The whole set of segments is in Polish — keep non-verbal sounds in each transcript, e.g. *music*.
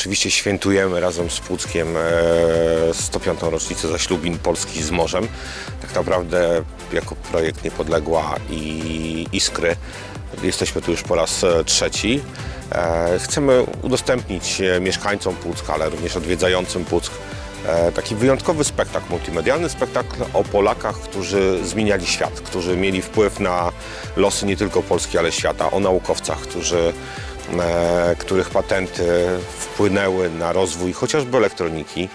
Oczywiście świętujemy razem z Puckiem e, 105. rocznicę zaślubin Polski z morzem. Tak naprawdę jako projekt Niepodległa i Iskry jesteśmy tu już po raz e, trzeci. E, Chcemy udostępnić e, mieszkańcom Pucka, ale również odwiedzającym Puck e, taki wyjątkowy spektakl multimedialny, spektakl o Polakach, którzy zmieniali świat, którzy mieli wpływ na losy nie tylko Polski, ale świata, o naukowcach, którzy, e, których patenty wpłynęły na rozwój chociażby elektroniki.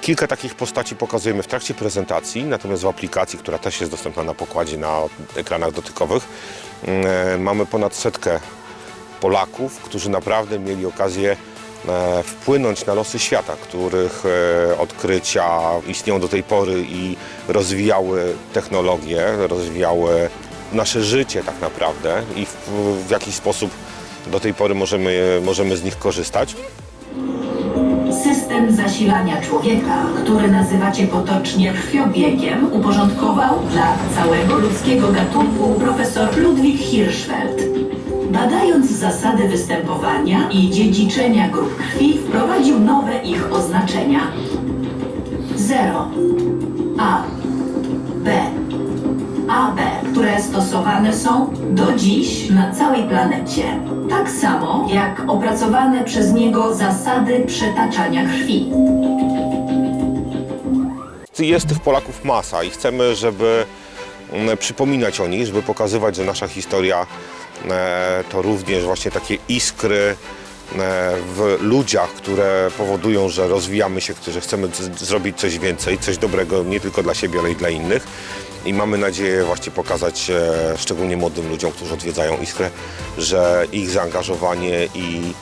Kilka takich postaci pokazujemy w trakcie prezentacji, natomiast w aplikacji, która też jest dostępna na pokładzie na ekranach dotykowych, e, mamy ponad setkę Polaków, którzy naprawdę mieli okazję e, wpłynąć na losy świata, których e, odkrycia istnieją do tej pory i rozwijały technologię, rozwijały nasze życie tak naprawdę i w, w jakiś sposób do tej pory możemy, możemy z nich korzystać. System zasilania człowieka, który nazywacie potocznie krwiobiegiem, uporządkował dla całego ludzkiego gatunku profesor Ludwig Hirschfeld. Badając zasady występowania i dziedziczenia grup krwi, wprowadził nowe ich oznaczenia. 0, A, które stosowane są do dziś na całej planecie. Tak samo jak opracowane przez niego zasady przetaczania krwi. Jest tych Polaków masa i chcemy, żeby mm, przypominać o nich, żeby pokazywać, że nasza historia e, to również właśnie takie iskry w ludziach, które powodują, że rozwijamy się, że chcemy zrobić coś więcej, coś dobrego nie tylko dla siebie, ale i dla innych. I mamy nadzieję właśnie pokazać e, szczególnie młodym ludziom, którzy odwiedzają Iskrę, że ich zaangażowanie i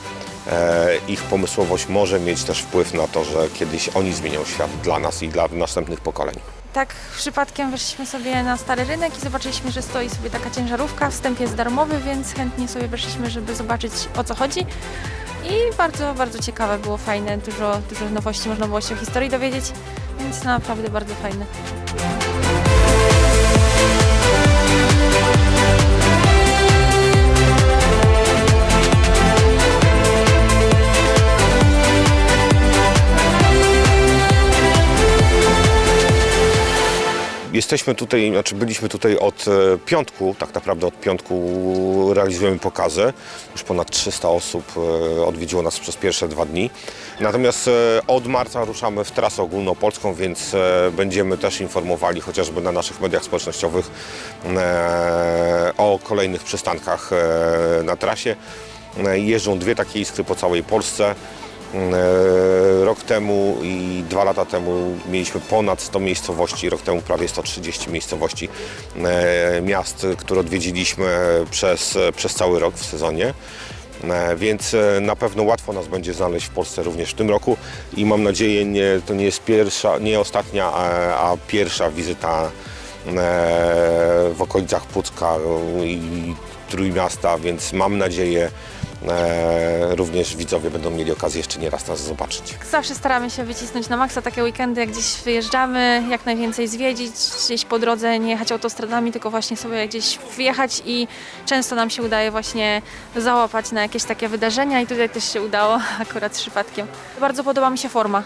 e, ich pomysłowość może mieć też wpływ na to, że kiedyś oni zmienią świat dla nas i dla następnych pokoleń. Tak przypadkiem weszliśmy sobie na stary rynek i zobaczyliśmy, że stoi sobie taka ciężarówka. Wstęp jest darmowy, więc chętnie sobie weszliśmy, żeby zobaczyć o co chodzi. I bardzo, bardzo ciekawe było, fajne, dużo, dużo nowości można było się o historii dowiedzieć, więc naprawdę bardzo fajne. Jesteśmy tutaj, znaczy byliśmy tutaj od e, piątku, tak naprawdę od piątku realizujemy pokazy. Już ponad 300 osób e, odwiedziło nas przez pierwsze dwa dni. Natomiast e, od marca ruszamy w trasę ogólnopolską, więc będziemy też informowali chociażby na naszych mediach społecznościowych o kolejnych przystankach na trasie. Jeżdżą dwie takie iskry po całej Polsce. Rok temu i dwa lata temu mieliśmy ponad 100 miejscowości, rok temu prawie 130 miejscowości e, miast, które odwiedziliśmy przez, przez cały rok w sezonie. E, Więc e, na pewno łatwo nas będzie znaleźć w Polsce również w tym roku i mam nadzieję, nie, to nie jest pierwsza, nie ostatnia, a, a pierwsza wizyta w okolicach Pucka i Trójmiasta, więc mam nadzieję, również widzowie będą mieli okazję jeszcze nie raz nas zobaczyć. Zawsze staramy się wycisnąć na maksa takie weekendy, jak gdzieś wyjeżdżamy, jak najwięcej zwiedzić, gdzieś po drodze nie jechać autostradami, tylko właśnie sobie gdzieś wjechać i często nam się udaje właśnie załapać na jakieś takie wydarzenia i tutaj też się udało *laughs* akurat przypadkiem. Bardzo podoba mi się forma,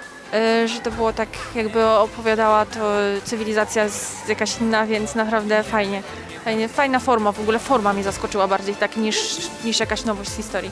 że to było tak jakby opowiadała to cywilizacja z jakaś inna, więc naprawdę fajnie. Fajnie, fajna forma, w ogóle forma mnie zaskoczyła bardziej tak niż, niż jakaś nowość z historii.